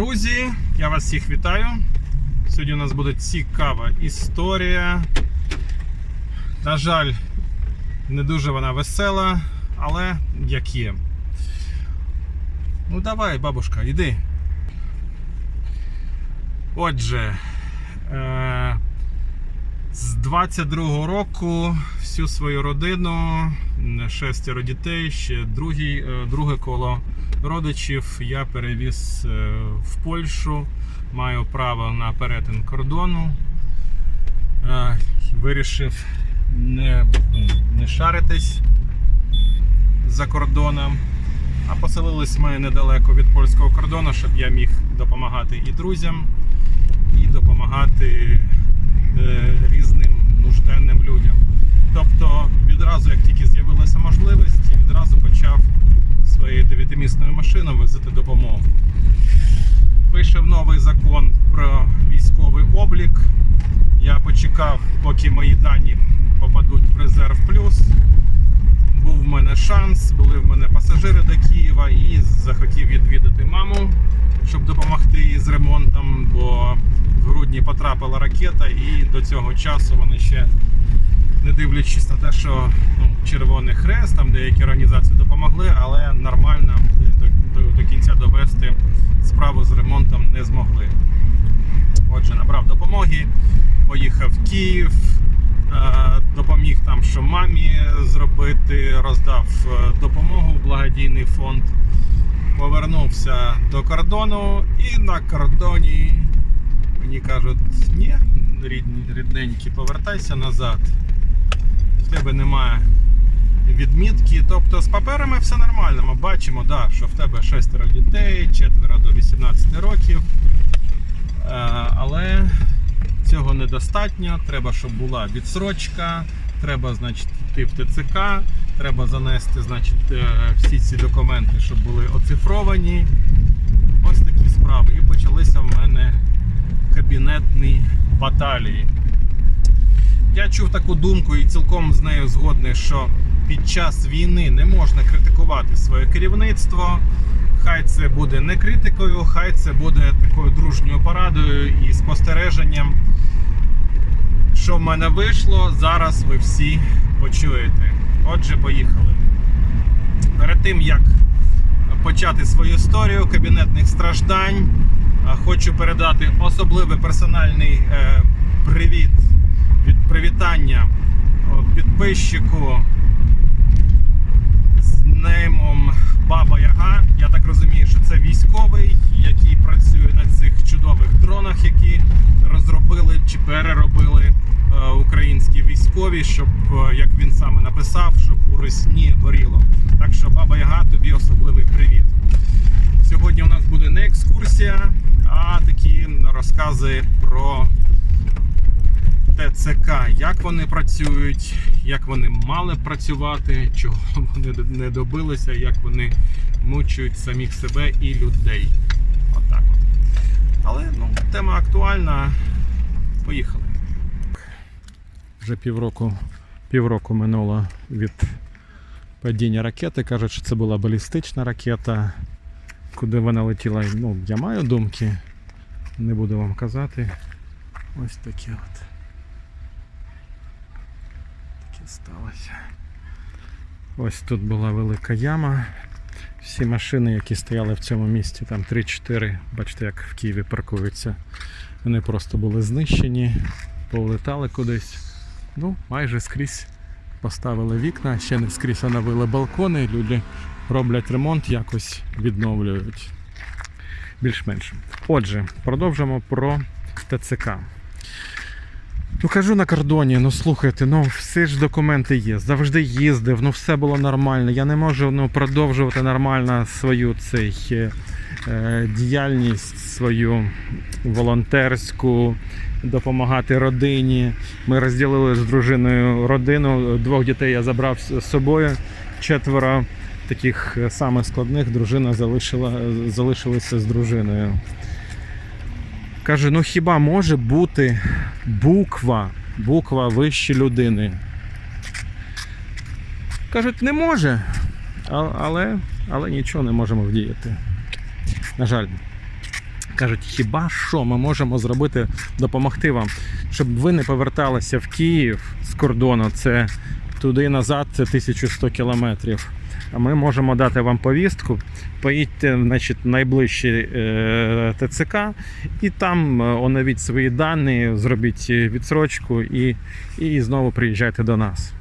Друзі, я вас всіх вітаю. Сьогодні у нас буде цікава історія. На жаль, не дуже вона весела, але як є. Ну давай, бабушка, йди. Отже, е- з 22-го року всю свою родину, шестеро дітей, ще другий, е, друге коло родичів я перевіз е, в Польщу. Маю право на перетин кордону. Е, Вирішив не, ну, не шаритись за кордоном. А поселились ми недалеко від польського кордону, щоб я міг допомагати і друзям, і допомагати е, різним нужденним людям. Тобто відразу, як тільки з'явилася можливість, відразу почав своєю дев'ятимісною машиною возити допомогу. Вийшов новий закон про військовий облік. Я почекав, поки мої дані попадуть в резерв плюс. Був в мене шанс, були в мене пасажири до Києва і захотів відвідати маму, щоб допомогти їй з ремонтом, бо в грудні потрапила ракета, і до цього часу вони ще, не дивлячись на те, що ну, Червоний Хрест, там деякі організації допомогли, але нормально до, до, до кінця довести справу з ремонтом не змогли. Отже, набрав допомоги, поїхав в Київ, е, допоміг там, що мамі зробити, роздав е, допомогу в благодійний фонд. Повернувся до кордону і на кордоні мені кажуть, ні, рідненькі, повертайся назад. В тебе немає відмітки. Тобто з паперами все нормально. Ми бачимо, да, що в тебе шестеро дітей, четверо до 18 років. Е, Але цього недостатньо. Треба, щоб була відсрочка, треба, значить, йти в ТЦК, треба занести, значить, е, всі ці документи, щоб були оцифровані. Ось такі справи. І почалися в мене кабінетні баталії. Я чув таку думку і цілком з нею згодний, що під час війни не можна критикувати своє керівництво. Хай це буде не критикою, хай це буде такою дружньою порадою і спостереженням. Що в мене вийшло, зараз ви всі почуєте. Отже, поїхали. Перед тим як почати свою історію кабінетних страждань, хочу передати особливий персональний е, привіт привітання підписчику з неймом Баба Яга. Я так розумію, що це військовий, який працює на цих чудових дронах, які розробили чи переробили е, українські військові, щоб, е, як він саме написав, щоб у росні горіло. Так що, Баба Яга, тобі особливий привіт. Сьогодні у нас буде не екскурсія, а такі розкази про ТЦК, як вони працюють, як вони мали працювати, чого вони не добилися, як вони мучують самих себе і людей. Отак от. Але ну, тема актуальна. Поїхали. Вже півроку, півроку минуло від падіння ракети. Кажуть, що це була балістична ракета. Куди вона летіла, ну, я маю думки. Не буду вам казати. Ось таке от. Сталося. Ось тут була велика яма. Всі машини, які стояли в цьому місті, там 3-4, бачите, як в Києві паркуються. Вони просто були знищені, повлетали кудись. Ну, майже скрізь поставили вікна, ще не скрізь оновили балкони, люди роблять ремонт, якось відновлюють. Більш-менш. Отже, продовжимо про ТЦК. Ну кажу на кордоні, ну слухайте, ну всі ж документи є. Завжди їздив, ну все було нормально. Я не можу ну, продовжувати нормально свою цей, е, е, діяльність, свою волонтерську, допомагати родині. Ми розділили з дружиною родину. Двох дітей я забрав з собою. Четверо таких е, самих складних дружина залишила, залишилася з дружиною. Каже, ну хіба може бути буква, буква вище людини? Кажуть, не може, але, але нічого не можемо вдіяти. На жаль. Кажуть, хіба що ми можемо зробити, допомогти вам, щоб ви не поверталися в Київ з кордону. Це туди і назад, це 1100 кілометрів. Ми можемо дати вам повістку. Поїдьте значить, в найближчий е, ТЦК і там е, оновіть свої дані, зробіть відсрочку і, і знову приїжджайте до нас.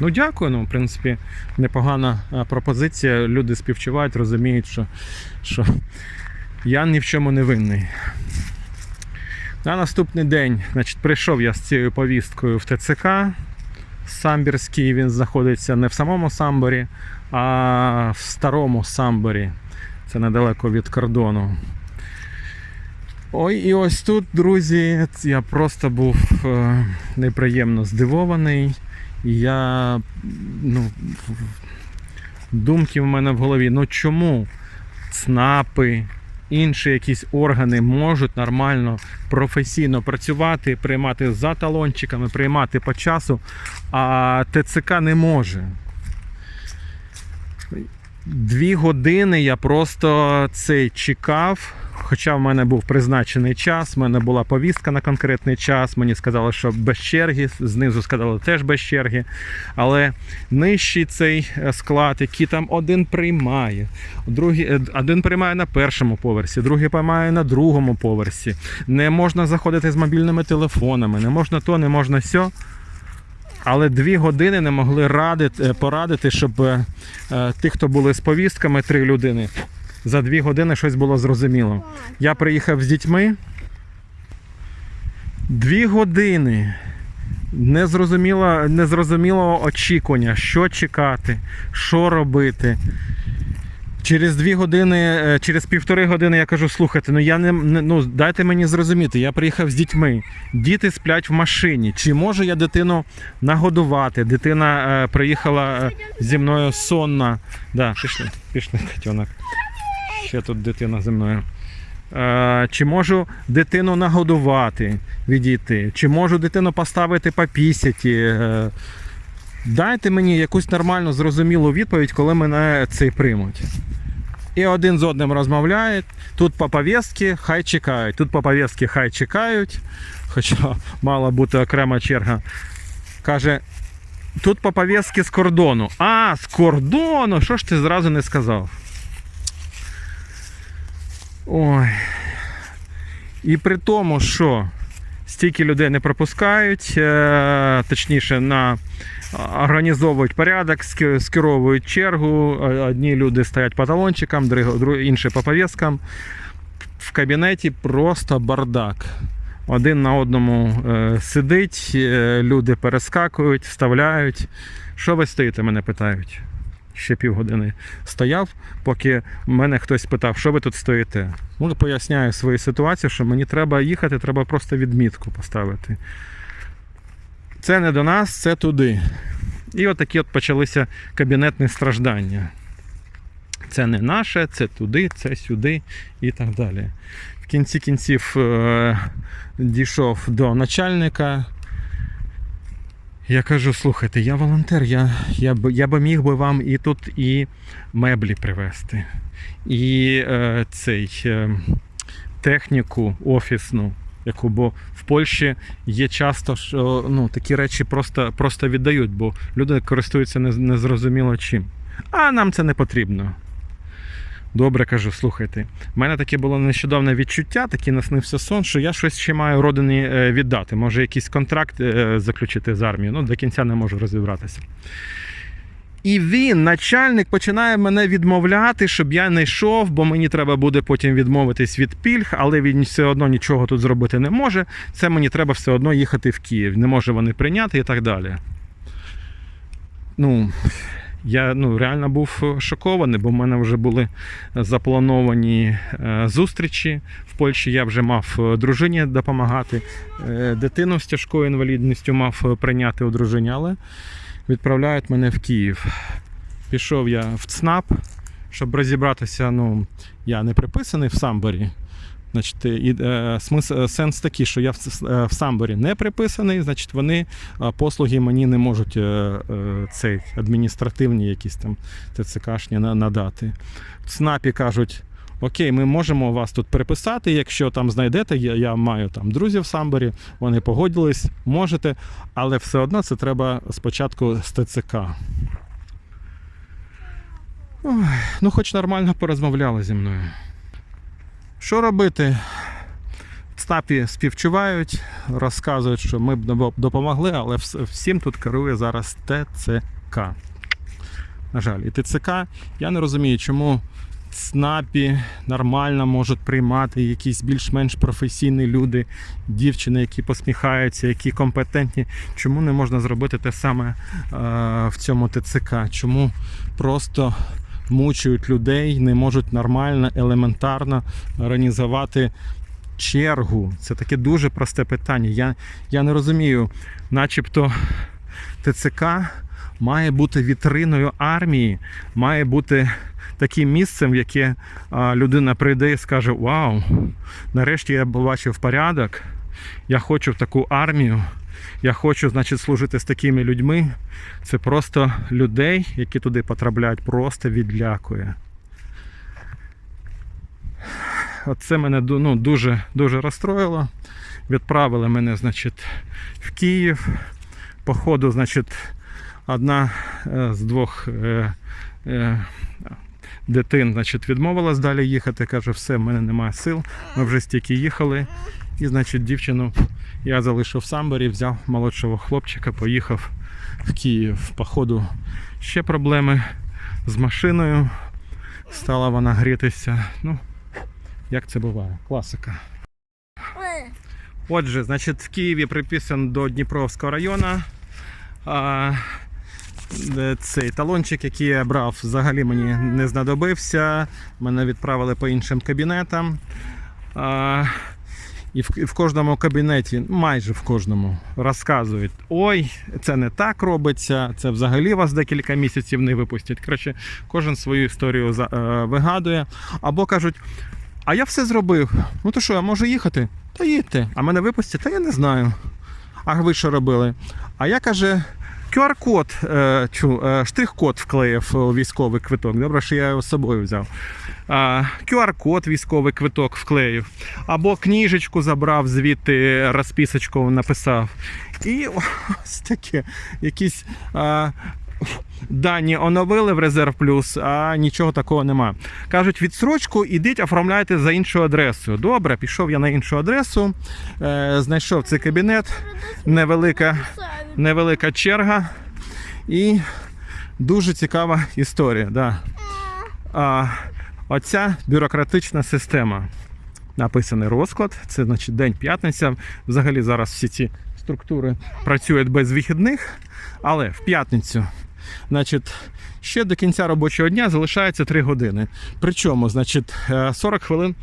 Ну, дякую. Ну, в принципі, непогана е, пропозиція. Люди співчувають, розуміють, що, що я ні в чому не винний. На наступний день значить, прийшов я з цією повісткою в ТЦК. Самбірський він знаходиться не в самому Самборі, а в старому Самборі. Це недалеко від кордону. Ой, і ось тут, друзі, я просто був е, неприємно здивований. Я. Ну, думки в мене в голові. Ну чому ЦНАПи, інші якісь органи можуть нормально, професійно працювати, приймати за талончиками, приймати по часу, а ТЦК не може. Дві години я просто цей чекав. Хоча в мене був призначений час, в мене була повістка на конкретний час. Мені сказали, що без черги, знизу сказали теж без черги. Але нижчий цей е, склад, який там один приймає, другий, е, один приймає на першому поверсі, другий приймає на другому поверсі. Не можна заходити з мобільними телефонами, не можна то, не можна сьо. Але дві години не могли радити, порадити, щоб е, е, ті, хто були з повістками, три людини, за дві години щось було зрозуміло. Я приїхав з дітьми. Дві години. Незрозуміло, незрозумілого очікування, що чекати, що робити. Через дві години, е, через півтори години я кажу: слухайте, ну я не, ну дайте мені зрозуміти, я приїхав з дітьми. Діти сплять в машині. Чи можу я дитину нагодувати? Дитина е, приїхала е, зі мною сонна. Да, пішли, пішли, котенок. Ще тут дитина зі мною. Е, чи можу дитину нагодувати, відійти? Чи можу дитину поставити попісяті? Е, дайте мені якусь нормальну, зрозумілу відповідь, коли мене цей приймуть. І один з одним розмовляють. Тут по повістки хай чекають. Тут по повістки хай чекають. Хоча мала бути окрема черга. Каже, тут по повістки з кордону. А, з кордону! Що ж ти зразу не сказав? Ой. І при тому, що стільки людей не пропускають, е, точніше, на організовують порядок, скеровують чергу. Одні люди стоять по талончикам, інші по повісткам. В кабінеті просто бардак. Один на одному е, сидить, е, люди перескакують, вставляють. Що ви стоїте, мене питають. Ще півгодини стояв, поки мене хтось питав, що ви тут стоїте. Ну, поясняю свою ситуацію, що мені треба їхати, треба просто відмітку поставити. Це не до нас, це туди. І от такі от почалися кабінетні страждання. Це не наше, це туди, це сюди і так далі. В кінці кінців е, дійшов до начальника. Я кажу, слухайте, я волонтер, я, я, я би міг би вам і тут і меблі привезти, і е, цей, е, техніку офісну, яку бо в Польщі є часто, що ну, такі речі просто, просто віддають, бо люди користуються незрозуміло чим. А нам це не потрібно. Добре, кажу, слухайте. У мене таке було нещодавне відчуття, такий наснився сон, що я щось ще маю родині е, віддати. Може, якийсь контракт е, заключити з армією. Ну, до кінця не можу розібратися. І він, начальник, починає мене відмовляти, щоб я не йшов, бо мені треба буде потім відмовитись від пільг, але він все одно нічого тут зробити не може. Це мені треба все одно їхати в Київ. Не може вони прийняти і так далі. Ну, я ну, реально був шокований, бо в мене вже були заплановані е, зустрічі в Польщі. Я вже мав е, дружині допомагати. Е, Дитину з тяжкою інвалідністю мав прийняти у дружині, але відправляють мене в Київ. Пішов я в ЦНАП, щоб розібратися. Ну, я не приписаний в Самборі. Значить, і, е, смис, е, сенс такий, що я в, е, в Самборі не приписаний, значить, вони послуги мені не можуть цей, адміністративні якісь там ТЦКшні надати. В ЦНАПі кажуть, Окей, ми можемо вас тут переписати, якщо там знайдете. Я, я маю там друзів в Самборі, вони погодились, можете, але все одно це треба спочатку з ТЦК. Ой, ну, хоч нормально порозмовляли зі мною. Що робити? В ЦНАПі співчувають, розказують, що ми б допомогли, але всім тут керує зараз ТЦК. На жаль, і ТЦК, я не розумію, чому ЦНАПі нормально можуть приймати якісь більш-менш професійні люди, дівчини, які посміхаються, які компетентні. Чому не можна зробити те саме е, в цьому ТЦК? Чому просто мучують людей, не можуть нормально, елементарно організувати чергу? Це таке дуже просте питання. Я, я не розумію, начебто ТЦК має бути вітриною армії, має бути таким місцем, в яке людина прийде і скаже: Вау, нарешті я побачив порядок, я хочу в таку армію, я хочу, значить, служити з такими людьми. Це просто людей, які туди потрапляють, просто відлякує. Оце мене ну, дуже, дуже розстроїло. Відправили мене, значить, в Київ. По ходу, значить, одна е, з двох е, е, дитин значить, відмовилась далі їхати. Каже, все, в мене немає сил. Ми вже стільки їхали. І, значить, дівчину я залишив Самборі, взяв молодшого хлопчика, поїхав в Київ. По ходу ще проблеми з машиною. Стала вона грітися. Ну, як це буває? Класика. Отже, значить, в Києві приписан до Дніпровського району. А, цей талончик, який я брав, взагалі мені не знадобився. Мене відправили по іншим кабінетам. А, і в, і в кожному кабінеті, майже в кожному, розказують: ой, це не так робиться, це взагалі вас декілька місяців не випустять. Коротше, кожен свою історію е, вигадує. Або кажуть, а я все зробив. Ну то що, я можу їхати? Та їдьте. А мене випустять? Та я не знаю. А ви що робили? А я каже. QR-код, е, е, штрих-код вклеїв військовий квиток. Добре, що я його з собою взяв. QR-код військовий квиток вклеїв. Або книжечку забрав, звідти розписочку написав. І ось таке. Якісь дані оновили в резерв плюс, а нічого такого нема. Кажуть, відсрочку ідіть, оформляйте за іншою адресою. Добре, пішов я на іншу адресу, е, знайшов цей кабінет, невелика, невелика черга і дуже цікава історія. Да. А, оця бюрократична система. Написаний розклад, це значить день п'ятниця. Взагалі зараз всі ці структури працюють без вихідних, але в п'ятницю Значить, ще до кінця робочого дня залишається 3 години. Причому, значить, е, 40 хвилин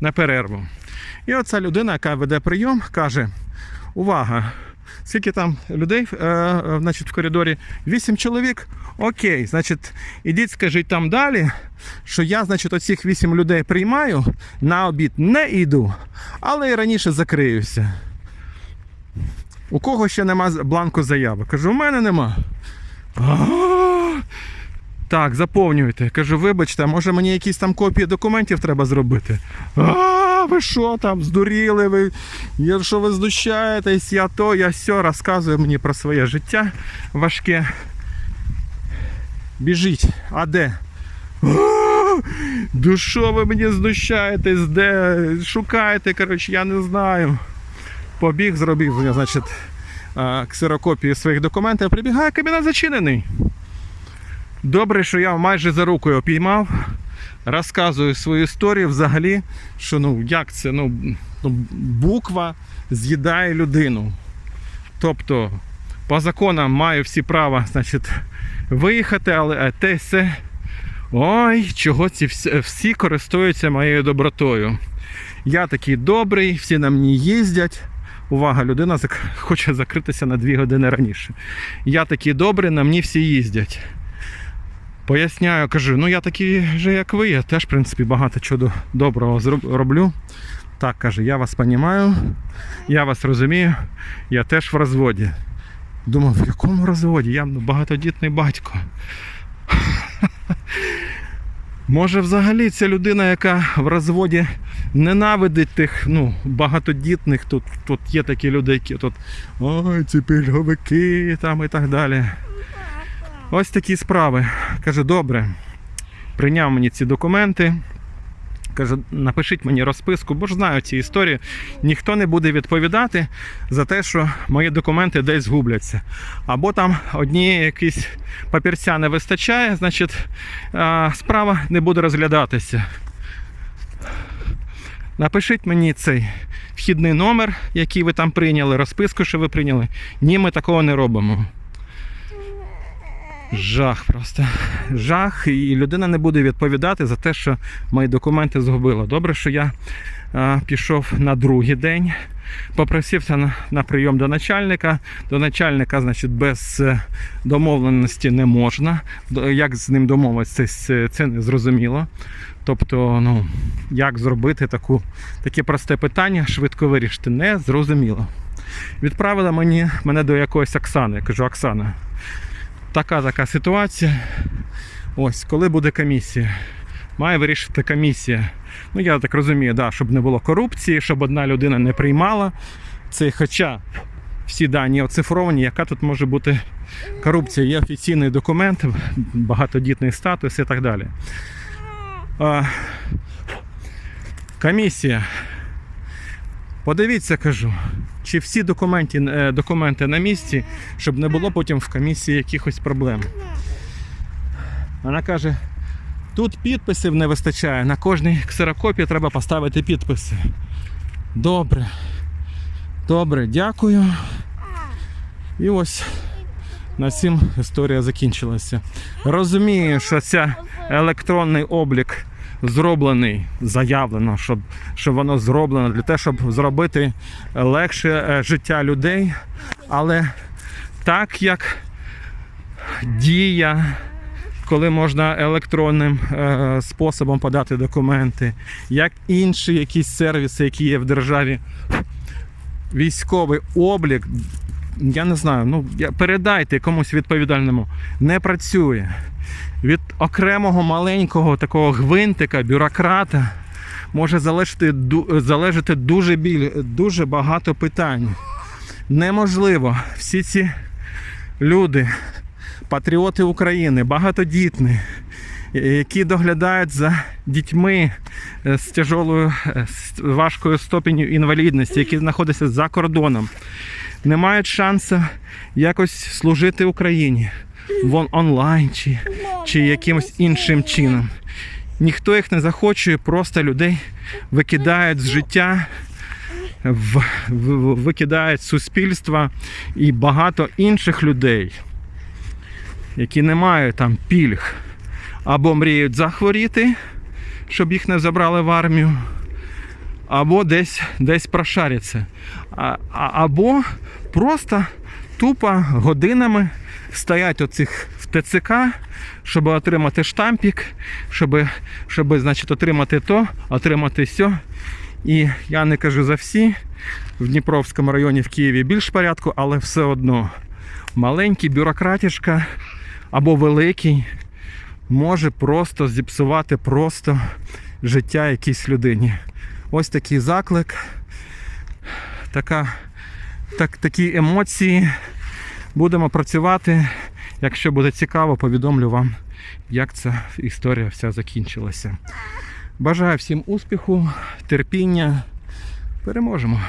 на перерву. І оця людина, яка веде прийом, каже: Увага! Скільки там людей е, е, значить, в коридорі? 8 чоловік. Окей, значить, ідіть, скажіть там далі, що я, значить, оцих 8 людей приймаю, на обід не йду, але і раніше закриюся. У кого ще нема бланку заяви? Кажу, у мене нема. Так, заповнюйте. Кажу, вибачте, може мені якісь там копії документів треба зробити? Ви що там, здуріли ви? Що ви знущаєтесь, я то, я все, розказує мені про своє життя важке. Біжіть, а де? А, Ну що ви мені знущаєтесь, де? Шукаєте, коротше, я не знаю. Побіг, зробив, значить, ксерокопії своїх документів, прибігає, кабінет зачинений. Добре, що я майже за руку його піймав, розказую свою історію взагалі, що ну як це? Ну, ну буква з'їдає людину. Тобто, по законам маю всі права, значить, виїхати, але е, те все. Ой, чого ці всі, всі користуються моєю добротою. Я такий добрий, всі на мені їздять. Увага, людина хоче закритися на 2 години раніше. Я такий добрий, на мені всі їздять. Поясняю, кажу, ну я такий же, як ви, я теж, в принципі, багато чого доброго роблю. Так, каже, я вас розумію, я вас розумію, я теж в розводі. Думав, в якому розводі? Я ну, багатодітний батько. Може, взагалі ця людина, яка в розводі ненавидить тих ну, багатодітних, тут, тут є такі люди, які тут ой, ці пільговики там і так далі. Ось такі справи. Каже, добре, прийняв мені ці документи. Каже, напишіть мені розписку, бо ж знаю ці історії. Ніхто не буде відповідати за те, що мої документи десь згубляться. Або там одні якісь папірця не вистачає, значить справа не буде розглядатися. Напишіть мені цей вхідний номер, який ви там прийняли, розписку, що ви прийняли. Ні, ми такого не робимо. Жах просто. Жах, і людина не буде відповідати за те, що мої документи згубила. Добре, що я а, пішов на другий день, попросився на, на прийом до начальника. До начальника, значить, без е, домовленості не можна. Як з ним домовитися, це, не зрозуміло. Тобто, ну, як зробити таку, таке просте питання, швидко вирішити, не зрозуміло. Відправила мені, мене до якоїсь Оксани. Я кажу, Оксана, така така ситуація. Ось, коли буде комісія? Має вирішити комісія. Ну, я так розумію, да, щоб не було корупції, щоб одна людина не приймала це. Хоча всі дані оцифровані, яка тут може бути корупція? Є офіційний документ, багатодітний статус і так далі. Комісія. Подивіться, кажу, чи всі документи, е, документи на місці, щоб не було потім в комісії якихось проблем. Вона каже: тут підписів не вистачає, на кожній ксерокопії треба поставити підписи. Добре. Добре, дякую. І ось на цим історія закінчилася. Розумію, що ця електронний облік зроблений, заявлено, щоб, щоб воно зроблено для того, щоб зробити легше е, життя людей. Але так як дія, коли можна електронним е, способом подати документи, як інші якісь сервіси, які є в державі, військовий облік, я не знаю, ну передайте комусь відповідальному, не працює. Від окремого маленького такого гвинтика, бюрократа може залежати, залежати дуже, біль, дуже багато питань. Неможливо всі ці люди, патріоти України, багатодітні, які доглядають за дітьми е, з тяжолою, е, з важкою ступеню інвалідності, які знаходяться за кордоном, не мають шансу якось служити Україні вон онлайн чи, чи якимось іншим чином. Ніхто їх не захочує, просто людей викидають з життя, в, в, викидають з суспільства і багато інших людей, які не мають там пільг, або мріють захворіти, щоб їх не забрали в армію, або десь, десь прошаряться. А, а, або просто тупо годинами стоять оцих в ТЦК, щоб отримати штампік, щоб, щоб значить, отримати то, отримати сьо. І я не кажу за всі. В Дніпровському районі в Києві більш порядку, але все одно маленький бюрократішка або великий може просто зіпсувати просто життя якійсь людині. Ось такий заклик, така, так, такі емоції. Будемо працювати. Якщо буде цікаво, повідомлю вам, як ця історія вся закінчилася. Бажаю всім успіху, терпіння. Переможемо.